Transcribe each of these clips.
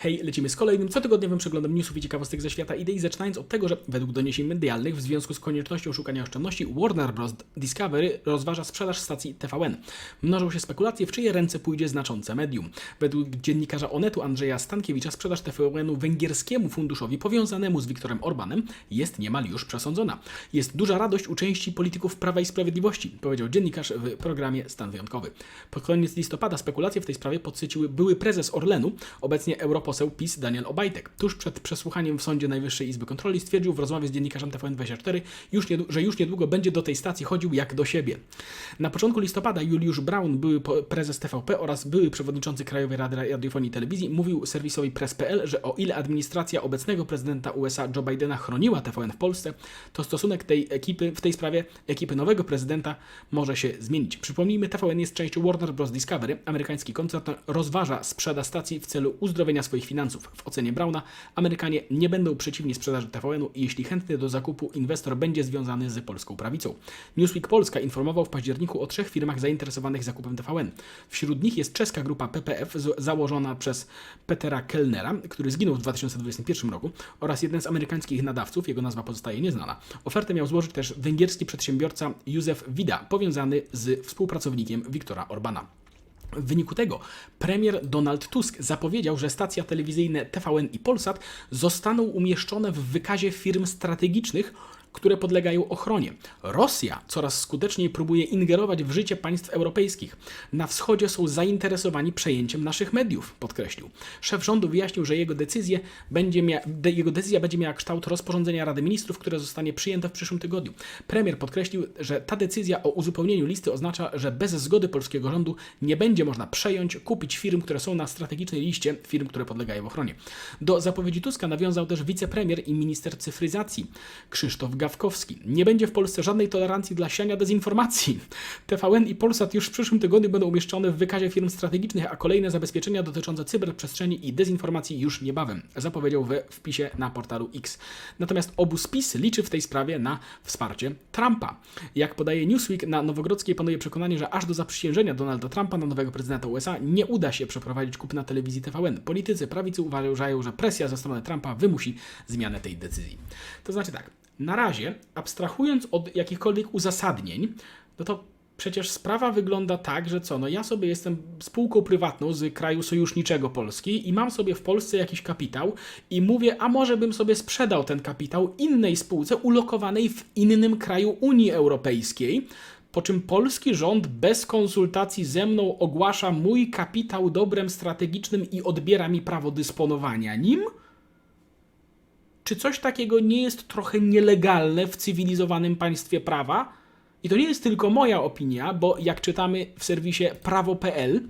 Hej, lecimy z kolejnym cotygodniowym przeglądem newsów i ciekawostek ze świata idei, zaczynając od tego, że według doniesień medialnych w związku z koniecznością szukania oszczędności Warner Bros. Discovery rozważa sprzedaż stacji TVN. Mnożą się spekulacje, w czyje ręce pójdzie znaczące medium. Według dziennikarza Onetu Andrzeja Stankiewicza sprzedaż TVN-u węgierskiemu funduszowi powiązanemu z Viktorem Orbanem jest niemal już przesądzona. Jest duża radość u części polityków Prawa i Sprawiedliwości, powiedział dziennikarz w programie Stan Wyjątkowy. Pod koniec listopada spekulacje w tej sprawie podsyciły były prezes Orlenu, obecnie europoseł PiS Daniel Obajtek. Tuż przed przesłuchaniem w Sądzie Najwyższej Izby Kontroli stwierdził w rozmowie z dziennikarzem TVN24, już niedłu- że już niedługo będzie do tej stacji chodził jak do siebie. Na początku listopada Juliusz Braun, były prezes TVP oraz były przewodniczący Krajowej Rady Radiofonii i Telewizji, mówił serwisowi press.pl, że o ile administracja obecnego prezydenta USA Joe Bidena chroniła TVN w Polsce, to stosunek tej ekipy w tej sprawie ekipy nowego prezydenta może się zmienić. Przypomnijmy, TVN jest częścią Warner Bros. Discovery. Amerykański koncern rozważa sprzedaż stacji w celu uzdrowienia swoich finansów. W ocenie Brauna Amerykanie nie będą przeciwni sprzedaży TVN-u, jeśli chętny do zakupu inwestor będzie związany z polską prawicą. Newsweek Polska informował w październiku o trzech firmach zainteresowanych zakupem TVN. Wśród nich jest czeska grupa PPF założona przez Petera Kellnera, który zginął w 2021 roku oraz jeden z amerykańskich nadawców, jego nazwa pozostaje nieznana. Ofertę miał złożyć też węgierski przedsiębiorca Józef Wida, powiązany z współpracownikiem Viktora Orbana. W wyniku tego premier Donald Tusk zapowiedział, że stacja telewizyjne TVN i Polsat zostaną umieszczone w wykazie firm strategicznych, które podlegają ochronie. Rosja coraz skuteczniej próbuje ingerować w życie państw europejskich. Na wschodzie są zainteresowani przejęciem naszych mediów, podkreślił. Szef rządu wyjaśnił, że jego, będzie mia- de- jego decyzja będzie miała kształt rozporządzenia Rady Ministrów, które zostanie przyjęte w przyszłym tygodniu. Premier podkreślił, że ta decyzja o uzupełnieniu listy oznacza, że bez zgody polskiego rządu nie będzie można przejąć, kupić firm, które są na strategicznej liście firm, które podlegają ochronie. Do zapowiedzi Tuska nawiązał też wicepremier i minister cyfryzacji Krzysztof Gawkowski. Nie będzie w Polsce żadnej tolerancji dla siania dezinformacji. TVN i Polsat już w przyszłym tygodniu będą umieszczone w wykazie firm strategicznych, a kolejne zabezpieczenia dotyczące cyberprzestrzeni i dezinformacji już niebawem, zapowiedział we wpisie na portalu X. Natomiast obóz PiS liczy w tej sprawie na wsparcie Trumpa. Jak podaje Newsweek, na Nowogrodzkiej panuje przekonanie, że aż do zaprzysiężenia Donalda Trumpa na nowego prezydenta USA nie uda się przeprowadzić kupna telewizji TVN. Politycy prawicy uważają, że presja ze strony Trumpa wymusi zmianę tej decyzji. To znaczy tak, na razie, abstrahując od jakichkolwiek uzasadnień, no to przecież sprawa wygląda tak, że co, no ja sobie jestem spółką prywatną z kraju sojuszniczego Polski i mam sobie w Polsce jakiś kapitał i mówię, a może bym sobie sprzedał ten kapitał innej spółce ulokowanej w innym kraju Unii Europejskiej, po czym polski rząd bez konsultacji ze mną ogłasza mój kapitał dobrem strategicznym i odbiera mi prawo dysponowania nim? Czy coś takiego nie jest trochę nielegalne w cywilizowanym państwie prawa? I to nie jest tylko moja opinia, bo jak czytamy w serwisie prawo.pl,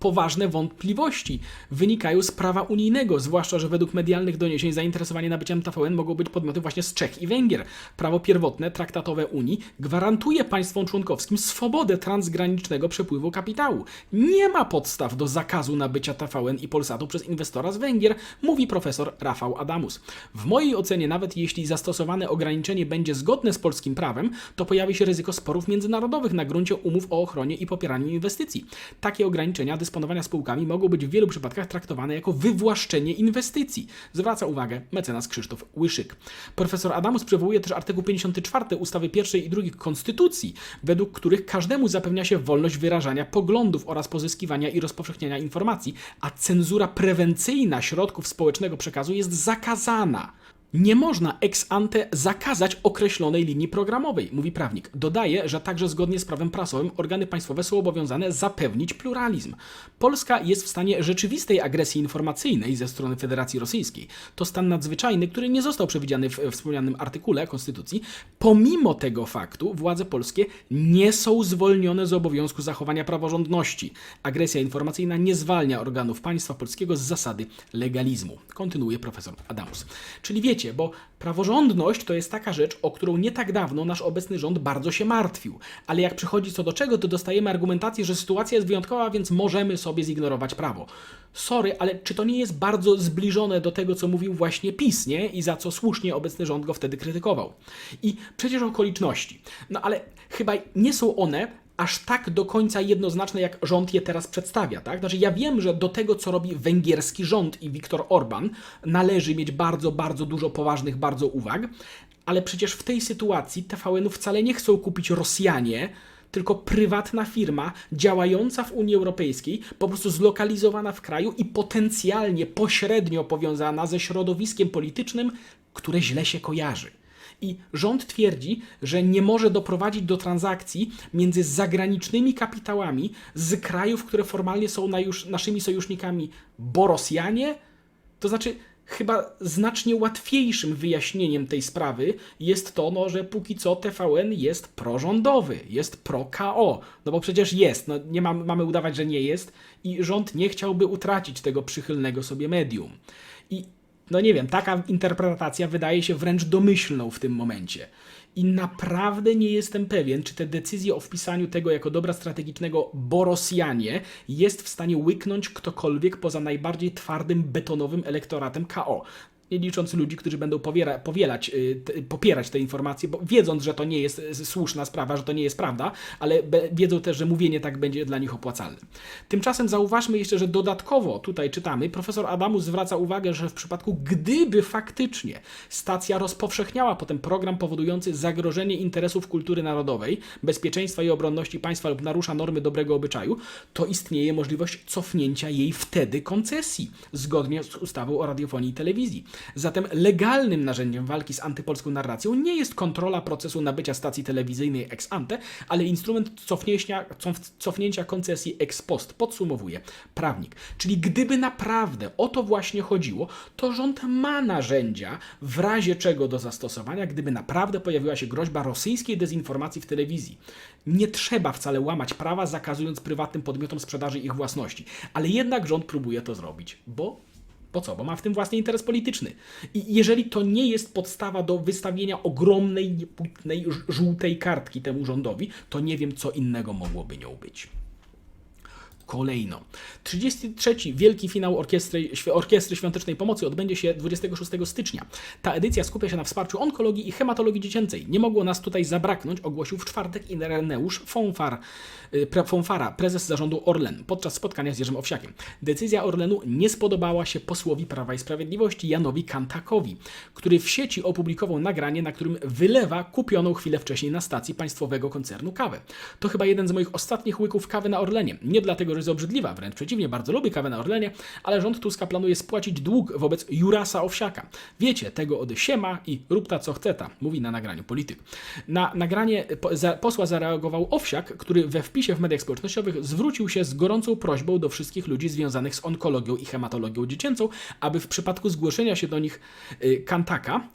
poważne wątpliwości wynikają z prawa unijnego, zwłaszcza, że według medialnych doniesień zainteresowanie nabyciem TVN mogą być podmioty właśnie z Czech i Węgier. Prawo pierwotne, traktatowe Unii, gwarantuje państwom członkowskim swobodę transgranicznego przepływu kapitału. Nie ma podstaw do zakazu nabycia TVN i Polsatu przez inwestora z Węgier, mówi profesor Rafał Adamus. W mojej ocenie, nawet jeśli zastosowane ograniczenie będzie zgodne z polskim prawem, to pojawi się ryzyko sporów międzynarodowych na gruncie umów o ochronie i popieraniu inwestycji. Takie ograniczenia dysponowania spółkami mogą być w wielu przypadkach traktowane jako wywłaszczenie inwestycji, zwraca uwagę mecenas Krzysztof Łyszyk. Profesor Adamus przywołuje też artykuł 54 ustawy pierwszej i drugiej Konstytucji, według których każdemu zapewnia się wolność wyrażania poglądów oraz pozyskiwania i rozpowszechniania informacji, a cenzura prewencyjna środków społecznego przekazu jest zakazana. Nie można ex ante zakazać określonej linii programowej, mówi prawnik. Dodaje, że także zgodnie z prawem prasowym organy państwowe są obowiązane zapewnić pluralizm. Polska jest w stanie rzeczywistej agresji informacyjnej ze strony Federacji Rosyjskiej. To stan nadzwyczajny, który nie został przewidziany w wspomnianym artykule Konstytucji. Pomimo tego faktu władze polskie nie są zwolnione z obowiązku zachowania praworządności. Agresja informacyjna nie zwalnia organów państwa polskiego z zasady legalizmu. Kontynuuje profesor Adamus. Czyli wiecie, bo praworządność to jest taka rzecz, o którą nie tak dawno nasz obecny rząd bardzo się martwił. Ale jak przychodzi co do czego, to dostajemy argumentację, że sytuacja jest wyjątkowa, więc możemy sobie zignorować prawo. Sorry, ale czy to nie jest bardzo zbliżone do tego, co mówił właśnie PiS, nie? I za co słusznie obecny rząd go wtedy krytykował. I przecież okoliczności. No ale chyba nie są one aż tak do końca jednoznaczne, jak rząd je teraz przedstawia. Tak? Znaczy, ja wiem, że do tego, co robi węgierski rząd i Viktor Orban, należy mieć bardzo, bardzo dużo poważnych bardzo uwag, ale przecież w tej sytuacji TVN-u wcale nie chcą kupić Rosjanie, tylko prywatna firma działająca w Unii Europejskiej, po prostu zlokalizowana w kraju i potencjalnie pośrednio powiązana ze środowiskiem politycznym, które źle się kojarzy. I rząd twierdzi, że nie może doprowadzić do transakcji między zagranicznymi kapitałami z krajów, które formalnie są na już, naszymi sojusznikami, bo Rosjanie, to znaczy chyba znacznie łatwiejszym wyjaśnieniem tej sprawy jest to, no, że póki co TVN jest prorządowy, jest pro-KO. No bo przecież jest, no, nie mamy, mamy udawać, że nie jest i rząd nie chciałby utracić tego przychylnego sobie medium. I no nie wiem, taka interpretacja wydaje się wręcz domyślną w tym momencie. I naprawdę nie jestem pewien, czy te decyzje o wpisaniu tego jako dobra strategicznego, bo Rosjanie jest w stanie łyknąć ktokolwiek poza najbardziej twardym, betonowym elektoratem KO. Nie licząc ludzi, którzy będą powiera, powielać, y, popierać te informacje, bo wiedząc, że to nie jest y, słuszna sprawa, że to nie jest prawda, ale wiedzą też, że mówienie tak będzie dla nich opłacalne. Tymczasem zauważmy jeszcze, że dodatkowo tutaj czytamy, profesor Adamus zwraca uwagę, że w przypadku gdyby faktycznie stacja rozpowszechniała potem program powodujący zagrożenie interesów kultury narodowej, bezpieczeństwa i obronności państwa lub narusza normy dobrego obyczaju, to istnieje możliwość cofnięcia jej wtedy koncesji, zgodnie z ustawą o radiofonii i telewizji. Zatem legalnym narzędziem walki z antypolską narracją nie jest kontrola procesu nabycia stacji telewizyjnej ex ante, ale instrument cofnięcia, cof, cofnięcia koncesji ex post, podsumowuje prawnik. Czyli gdyby naprawdę o to właśnie chodziło, to rząd ma narzędzia w razie czego do zastosowania, gdyby naprawdę pojawiła się groźba rosyjskiej dezinformacji w telewizji. Nie trzeba wcale łamać prawa, zakazując prywatnym podmiotom sprzedaży ich własności, ale jednak rząd próbuje to zrobić, bo po co? Bo ma w tym własny interes polityczny. I jeżeli to nie jest podstawa do wystawienia ogromnej, niepłynnej, żółtej kartki temu rządowi, to nie wiem, co innego mogłoby nią być. Kolejno. 33. Wielki finał Orkiestry, Orkiestry Świątecznej Pomocy odbędzie się 26 stycznia. Ta edycja skupia się na wsparciu onkologii i hematologii dziecięcej. Nie mogło nas tutaj zabraknąć, ogłosił w czwartek Ireneusz Fonfar, pre, Fonfara, prezes zarządu Orlen, podczas spotkania z Jerzym Owsiakiem. Decyzja Orlenu nie spodobała się posłowi Prawa i Sprawiedliwości Janowi Kantakowi, który w sieci opublikował nagranie, na którym wylewa kupioną chwilę wcześniej na stacji państwowego koncernu kawę. To chyba jeden z moich ostatnich łyków kawy na Orlenie. Nie dlatego, że jest obrzydliwa, wręcz przeciwnie, bardzo lubię kawę na Orlenie, ale rząd Tuska planuje spłacić dług wobec Jurasa Owsiaka. Wiecie, tego od siema i rób ta co chce mówi na nagraniu polityk. Na nagranie posła zareagował Owsiak, który we wpisie w mediach społecznościowych zwrócił się z gorącą prośbą do wszystkich ludzi związanych z onkologią i hematologią dziecięcą, aby w przypadku zgłoszenia się do nich y, kantaka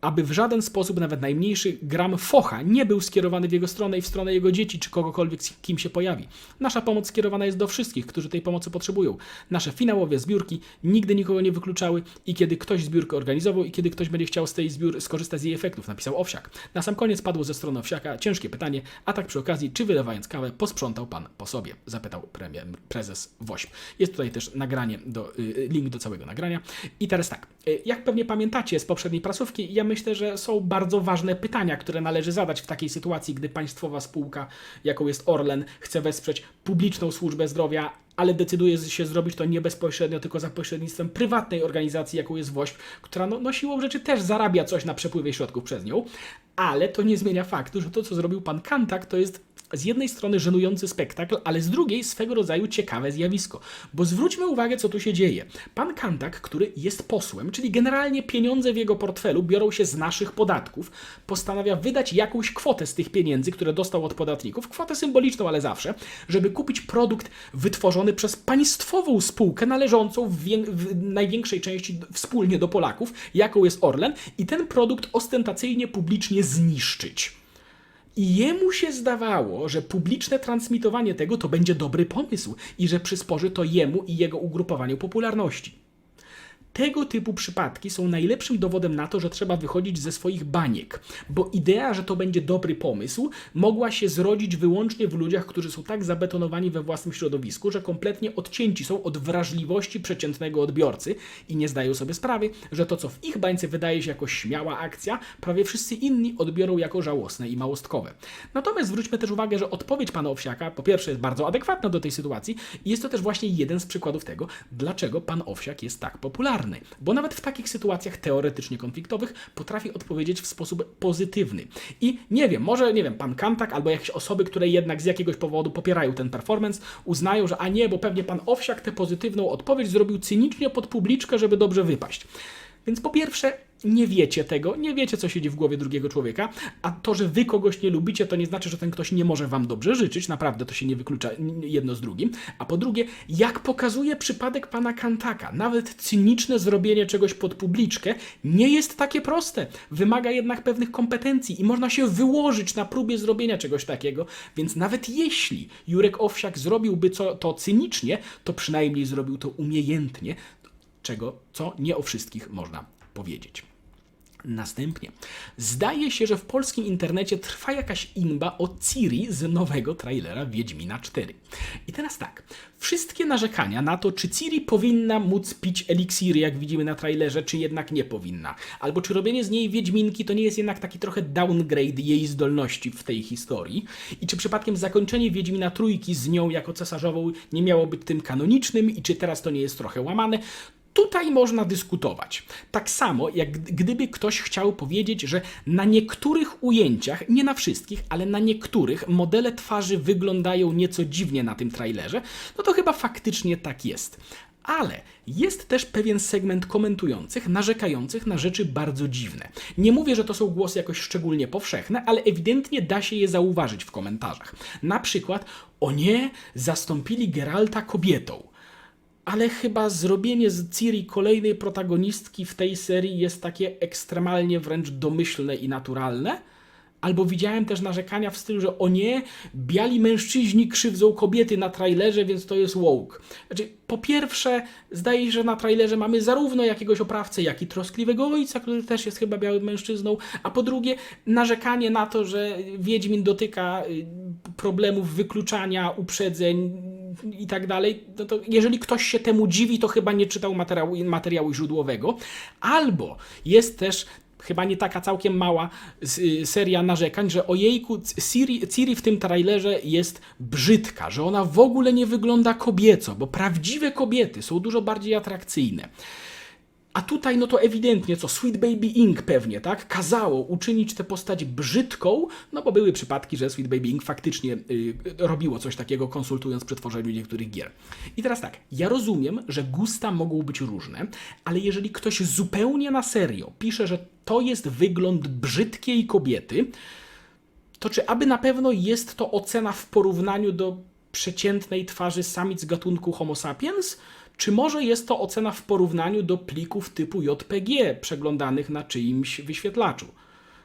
aby w żaden sposób, nawet najmniejszy gram focha nie był skierowany w jego stronę i w stronę jego dzieci czy kogokolwiek, kim się pojawi. Nasza pomoc skierowana jest do wszystkich, którzy tej pomocy potrzebują. Nasze finałowe zbiórki nigdy nikogo nie wykluczały i kiedy ktoś zbiórkę organizował i kiedy ktoś będzie chciał z tej zbiór skorzystać z jej efektów, napisał Owsiak. Na sam koniec padło ze strony Owsiaka ciężkie pytanie, a tak przy okazji, czy wylewając kawę posprzątał pan po sobie? Zapytał premier, prezes WOŚP. Jest tutaj też nagranie, do, y, link do całego nagrania. I teraz tak, y, jak pewnie pamiętacie z poprzedniej prasówki, ja myślę, że są bardzo ważne pytania, które należy zadać w takiej sytuacji, gdy państwowa spółka, jaką jest Orlen, chce wesprzeć publiczną służbę zdrowia, ale decyduje się zrobić to nie bezpośrednio, tylko za pośrednictwem prywatnej organizacji, jaką jest WOŚP, która no, no siłą rzeczy też zarabia coś na przepływie środków przez nią, ale to nie zmienia faktu, że to, co zrobił pan Kantak, to jest z jednej strony żenujący spektakl, ale z drugiej swego rodzaju ciekawe zjawisko. Bo zwróćmy uwagę, co tu się dzieje. Pan Kantak, który jest posłem, czyli generalnie pieniądze w jego portfelu biorą się z naszych podatków, postanawia wydać jakąś kwotę z tych pieniędzy, które dostał od podatników, kwotę symboliczną, ale zawsze, żeby kupić produkt wytworzony przez państwową spółkę należącą w, w największej części wspólnie do Polaków, jaką jest Orlen, i ten produkt ostentacyjnie publicznie zniszczyć. I jemu się zdawało, że publiczne transmitowanie tego to będzie dobry pomysł i że przysporzy to jemu i jego ugrupowaniu popularności. Tego typu przypadki są najlepszym dowodem na to, że trzeba wychodzić ze swoich baniek, bo idea, że to będzie dobry pomysł, mogła się zrodzić wyłącznie w ludziach, którzy są tak zabetonowani we własnym środowisku, że kompletnie odcięci są od wrażliwości przeciętnego odbiorcy i nie zdają sobie sprawy, że to, co w ich bańce wydaje się jako śmiała akcja, prawie wszyscy inni odbiorą jako żałosne i małostkowe. Natomiast zwróćmy też uwagę, że odpowiedź pana Owsiaka po pierwsze jest bardzo adekwatna do tej sytuacji i jest to też właśnie jeden z przykładów tego, dlaczego pan Owsiak jest tak popularny. Bo nawet w takich sytuacjach teoretycznie konfliktowych potrafi odpowiedzieć w sposób pozytywny. I nie wiem, może, nie wiem, pan Kantak albo jakieś osoby, które jednak z jakiegoś powodu popierają ten performance, uznają, że a nie, bo pewnie pan Owsiak tę pozytywną odpowiedź zrobił cynicznie pod publiczkę, żeby dobrze wypaść. Więc po pierwsze, nie wiecie tego, nie wiecie, co siedzi w głowie drugiego człowieka, a to, że wy kogoś nie lubicie, to nie znaczy, że ten ktoś nie może wam dobrze życzyć, naprawdę to się nie wyklucza jedno z drugim. A po drugie, jak pokazuje przypadek pana Kantaka, nawet cyniczne zrobienie czegoś pod publiczkę nie jest takie proste. Wymaga jednak pewnych kompetencji i można się wyłożyć na próbie zrobienia czegoś takiego, więc nawet jeśli Jurek Owsiak zrobiłby to cynicznie, to przynajmniej zrobił to umiejętnie, czego, co nie o wszystkich można powiedzieć. Następnie, zdaje się, że w polskim internecie trwa jakaś imba o Ciri z nowego trailera Wiedźmina 4. I teraz tak, wszystkie narzekania na to, czy Ciri powinna móc pić eliksiry, jak widzimy na trailerze, czy jednak nie powinna, albo czy robienie z niej Wiedźminki to nie jest jednak taki trochę downgrade jej zdolności w tej historii, i czy przypadkiem zakończenie Wiedźmina Trójki z nią jako cesarzową nie miało być tym kanonicznym, i czy teraz to nie jest trochę łamane, Tutaj można dyskutować. Tak samo, jak gdyby ktoś chciał powiedzieć, że na niektórych ujęciach, nie na wszystkich, ale na niektórych modele twarzy wyglądają nieco dziwnie na tym trailerze, no to chyba faktycznie tak jest. Ale jest też pewien segment komentujących, narzekających na rzeczy bardzo dziwne. Nie mówię, że to są głosy jakoś szczególnie powszechne, ale ewidentnie da się je zauważyć w komentarzach. Na przykład, o nie, zastąpili Geralta kobietą ale chyba zrobienie z Ciri kolejnej protagonistki w tej serii jest takie ekstremalnie wręcz domyślne i naturalne. Albo widziałem też narzekania w stylu, że o nie, biali mężczyźni krzywdzą kobiety na trailerze, więc to jest woke. Znaczy, po pierwsze, zdaje się, że na trailerze mamy zarówno jakiegoś oprawcę, jak i troskliwego ojca, który też jest chyba białym mężczyzną, a po drugie, narzekanie na to, że Wiedźmin dotyka y, problemów wykluczania, uprzedzeń i tak dalej, no to jeżeli ktoś się temu dziwi, to chyba nie czytał materiału, materiału źródłowego. Albo jest też chyba nie taka całkiem mała y, seria narzekań, że ojejku, Ciri, Ciri w tym trailerze jest brzydka, że ona w ogóle nie wygląda kobieco, bo prawdziwe kobiety są dużo bardziej atrakcyjne. A tutaj, no to ewidentnie, co Sweet Baby Inc. pewnie, tak? Kazało uczynić tę postać brzydką, no bo były przypadki, że Sweet Baby Inc. faktycznie y, robiło coś takiego, konsultując przy tworzeniu niektórych gier. I teraz tak, ja rozumiem, że gusta mogą być różne, ale jeżeli ktoś zupełnie na serio pisze, że to jest wygląd brzydkiej kobiety, to czy aby na pewno jest to ocena w porównaniu do przeciętnej twarzy samic gatunku Homo sapiens? Czy może jest to ocena w porównaniu do plików typu JPG przeglądanych na czyimś wyświetlaczu?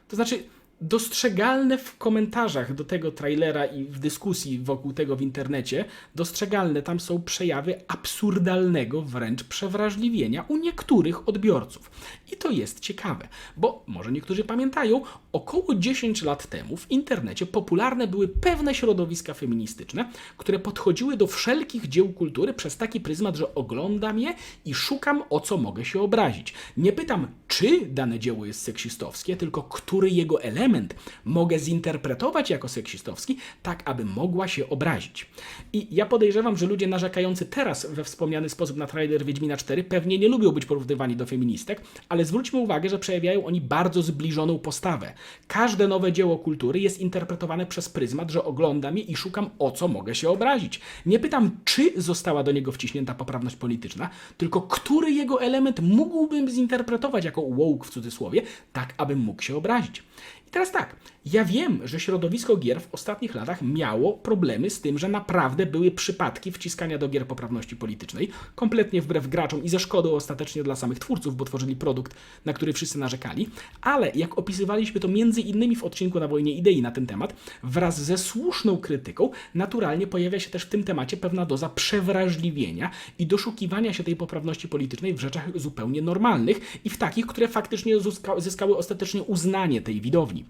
To znaczy, dostrzegalne w komentarzach do tego trailera i w dyskusji wokół tego w internecie, dostrzegalne tam są przejawy absurdalnego wręcz przewrażliwienia u niektórych odbiorców. I to jest ciekawe, bo może niektórzy pamiętają, około 10 lat temu w internecie popularne były pewne środowiska feministyczne, które podchodziły do wszelkich dzieł kultury przez taki pryzmat, że oglądam je i szukam o co mogę się obrazić. Nie pytam, czy dane dzieło jest seksistowskie, tylko który jego element mogę zinterpretować jako seksistowski, tak aby mogła się obrazić. I ja podejrzewam, że ludzie narzekający teraz we wspomniany sposób na trailer Wiedźmina 4 pewnie nie lubią być porównywani do feministek, ale zwróćmy uwagę, że przejawiają oni bardzo zbliżoną postawę. Każde nowe dzieło kultury jest interpretowane przez pryzmat, że oglądam je i szukam o co mogę się obrazić. Nie pytam, czy została do niego wciśnięta poprawność polityczna, tylko który jego element mógłbym zinterpretować jako woke w cudzysłowie, tak abym mógł się obrazić. I teraz tak, ja wiem, że środowisko gier w ostatnich latach miało problemy z tym, że naprawdę były przypadki wciskania do gier poprawności politycznej, kompletnie wbrew graczom i ze szkodą ostatecznie dla samych twórców, bo tworzyli produkt, na który wszyscy narzekali, ale jak opisywaliśmy to między innymi w odcinku na Wojnie Idei na ten temat, wraz ze słuszną krytyką, naturalnie pojawia się też w tym temacie pewna doza przewrażliwienia i doszukiwania się tej poprawności politycznej w rzeczach zupełnie normalnych i w takich, które faktycznie zyska- zyskały ostatecznie uznanie tej widowni.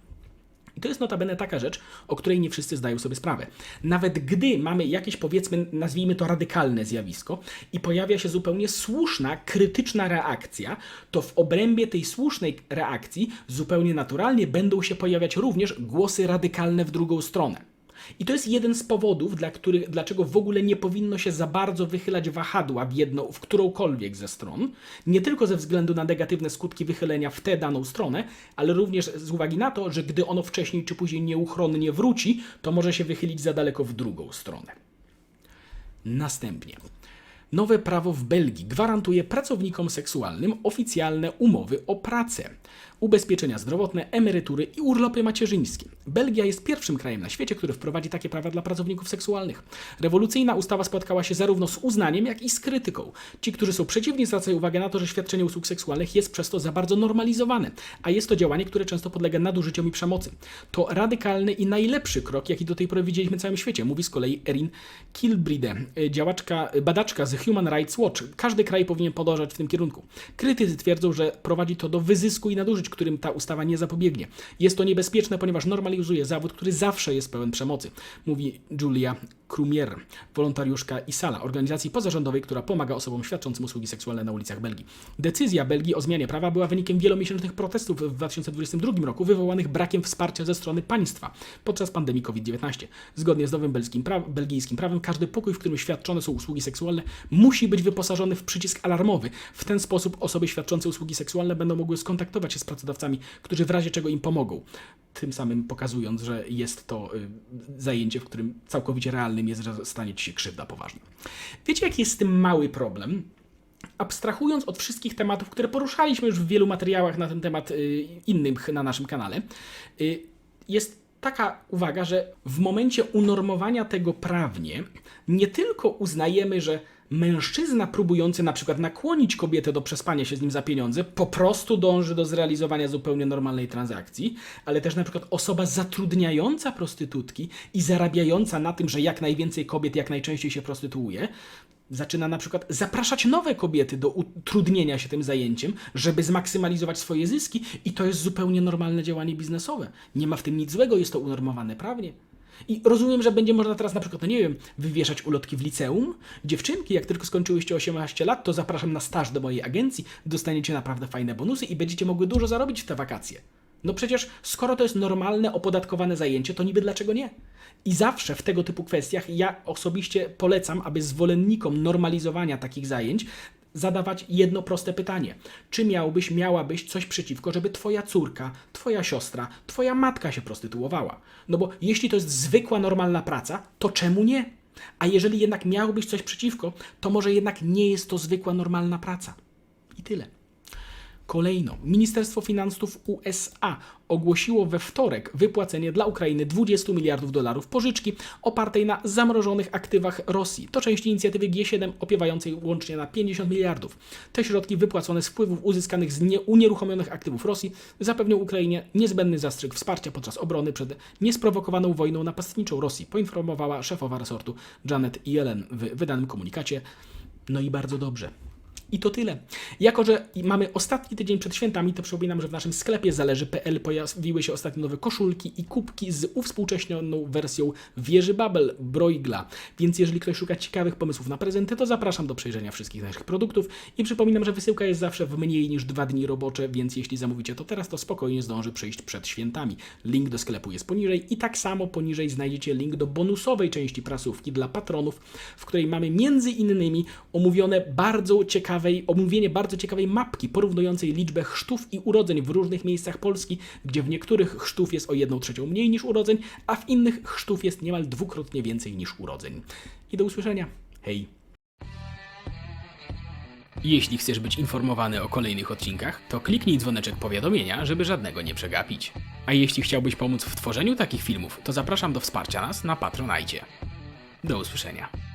I to jest notabene taka rzecz, o której nie wszyscy zdają sobie sprawę. Nawet gdy mamy jakieś, powiedzmy, nazwijmy to radykalne zjawisko i pojawia się zupełnie słuszna, krytyczna reakcja, to w obrębie tej słusznej reakcji zupełnie naturalnie będą się pojawiać również głosy radykalne w drugą stronę. I to jest jeden z powodów, dla których, dlaczego w ogóle nie powinno się za bardzo wychylać wahadła w jedną, w którąkolwiek ze stron. Nie tylko ze względu na negatywne skutki wychylenia w tę daną stronę, ale również z uwagi na to, że gdy ono wcześniej czy później nieuchronnie wróci, to może się wychylić za daleko w drugą stronę. Następnie. Nowe prawo w Belgii gwarantuje pracownikom seksualnym oficjalne umowy o pracę, ubezpieczenia zdrowotne, emerytury i urlopy macierzyńskie. Belgia jest pierwszym krajem na świecie, który wprowadzi takie prawa dla pracowników seksualnych. Rewolucyjna ustawa spotkała się zarówno z uznaniem, jak i z krytyką. Ci, którzy są przeciwni, zwracają uwagę na to, że świadczenie usług seksualnych jest przez to za bardzo normalizowane, a jest to działanie, które często podlega nadużyciom i przemocy. To radykalny i najlepszy krok, jaki do tej pory widzieliśmy w całym świecie, mówi z kolei Erin Kilbride, y, działaczka, y, badaczka z Human Rights Watch. Każdy kraj powinien podążać w tym kierunku. Krytycy twierdzą, że prowadzi to do wyzysku i nadużyć, którym ta ustawa nie zapobiegnie. Jest to niebezpieczne, ponieważ normalizuje zawód, który zawsze jest pełen przemocy, mówi Julia Krumier, wolontariuszka ISALA, organizacji pozarządowej, która pomaga osobom świadczącym usługi seksualne na ulicach Belgii. Decyzja Belgii o zmianie prawa była wynikiem wielomiesięcznych protestów w 2022 roku, wywołanych brakiem wsparcia ze strony państwa podczas pandemii COVID-19. Zgodnie z nowym belgijskim, pra- belgijskim prawem, każdy pokój, w którym świadczone są usługi seksualne, musi być wyposażony w przycisk alarmowy. W ten sposób osoby świadczące usługi seksualne będą mogły skontaktować się z pracodawcami, którzy w razie czego im pomogą. Tym samym pokazując, że jest to y, zajęcie, w którym całkowicie realnym jest, że stanie ci się krzywda poważna. Wiecie, jaki jest z tym mały problem? abstrahując od wszystkich tematów, które poruszaliśmy już w wielu materiałach na ten temat y, innych na naszym kanale, y, jest taka uwaga, że w momencie unormowania tego prawnie, nie tylko uznajemy, że mężczyzna próbujący na przykład nakłonić kobietę do przespania się z nim za pieniądze, po prostu dąży do zrealizowania zupełnie normalnej transakcji, ale też na przykład osoba zatrudniająca prostytutki i zarabiająca na tym, że jak najwięcej kobiet jak najczęściej się prostytuuje, zaczyna na przykład zapraszać nowe kobiety do utrudnienia się tym zajęciem, żeby zmaksymalizować swoje zyski i to jest zupełnie normalne działanie biznesowe. Nie ma w tym nic złego, jest to unormowane prawnie. I rozumiem, że będzie można teraz na przykład, no nie wiem, wywieszać ulotki w liceum. Dziewczynki, jak tylko skończyłyście 18 lat, to zapraszam na staż do mojej agencji, dostaniecie naprawdę fajne bonusy i będziecie mogły dużo zarobić w te wakacje. No przecież, skoro to jest normalne, opodatkowane zajęcie, to niby dlaczego nie? I zawsze w tego typu kwestiach ja osobiście polecam, aby zwolennikom normalizowania takich zajęć zadawać jedno proste pytanie. Czy miałbyś, miałabyś coś przeciwko, żeby twoja córka, twoja siostra, twoja matka się prostytuowała? No bo jeśli to jest zwykła, normalna praca, to czemu nie? A jeżeli jednak miałbyś coś przeciwko, to może jednak nie jest to zwykła, normalna praca. I tyle. Kolejno, Ministerstwo Finansów USA ogłosiło we wtorek wypłacenie dla Ukrainy 20 miliardów dolarów pożyczki opartej na zamrożonych aktywach Rosji. To część inicjatywy G7 opiewającej łącznie na 50 miliardów. Te środki wypłacone z wpływów uzyskanych z nieunieruchomionych aktywów Rosji zapewnią Ukrainie niezbędny zastrzyk wsparcia podczas obrony przed niesprowokowaną wojną napastniczą Rosji, poinformowała szefowa resortu Janet Yellen w wydanym komunikacie. No i bardzo dobrze. I to tyle. Jako, że mamy ostatni tydzień przed świętami, to przypominam, że w naszym sklepie zależy.pl pojawiły się ostatnio nowe koszulki i kubki z uwspółcześnioną wersją wieży Babel Broigla. Więc jeżeli ktoś szuka ciekawych pomysłów na prezenty, to zapraszam do przejrzenia wszystkich naszych produktów. I przypominam, że wysyłka jest zawsze w mniej niż dwa dni robocze, więc jeśli zamówicie to teraz, to spokojnie zdąży przyjść przed świętami. Link do sklepu jest poniżej i tak samo poniżej znajdziecie link do bonusowej części prasówki dla patronów, w której mamy między innymi omówione bardzo ciekawej, omówienie bardzo ciekawej mapki porównującej liczbę chrztów i urodzeń w różnych miejscach Polski, gdzie w niektórych chrztów jest o 1 trzecią mniej niż urodzeń, a w innych chrztów jest niemal dwukrotnie więcej niż urodzeń. I do usłyszenia. Hej! Jeśli chcesz być informowany o kolejnych odcinkach, to kliknij dzwoneczek powiadomienia, żeby żadnego nie przegapić. A jeśli chciałbyś pomóc w tworzeniu takich filmów, to zapraszam do wsparcia nas na Patronajcie. Do usłyszenia.